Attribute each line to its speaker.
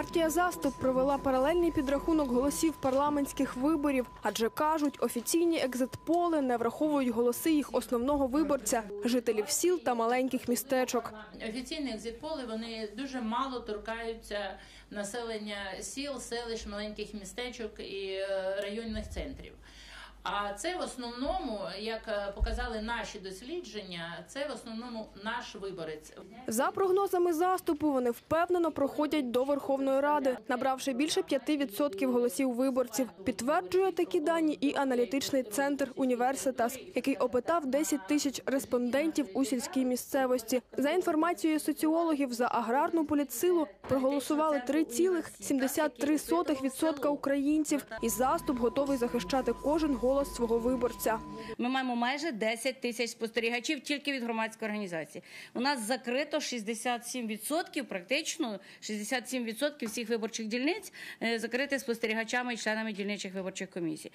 Speaker 1: Партія заступ провела паралельний підрахунок голосів парламентських виборів, адже кажуть, офіційні екзитполи не враховують голоси їх основного виборця жителів сіл та маленьких містечок.
Speaker 2: Офіційні екзитполи вони дуже мало торкаються населення сіл, селищ, маленьких містечок і е, районних центрів. А це в основному, як е, показали наші дослідження, це в основному наш виборець.
Speaker 1: За прогнозами заступу, вони впевнено проходять до Верховної Ради, набравши більше 5% голосів виборців. Підтверджує такі дані і аналітичний центр Університас, який опитав 10 тисяч респондентів у сільській місцевості. За інформацією соціологів, за аграрну політсилу проголосували 3,73% українців, і заступ готовий захищати кожен голос свого виборця.
Speaker 3: Ми маємо майже 10 тисяч спостерігачів тільки від громадської організації. У нас закрито 67%, практично 67% всіх виборчих дільниць закрити спостерігачами і членами дільничих виборчих комісій.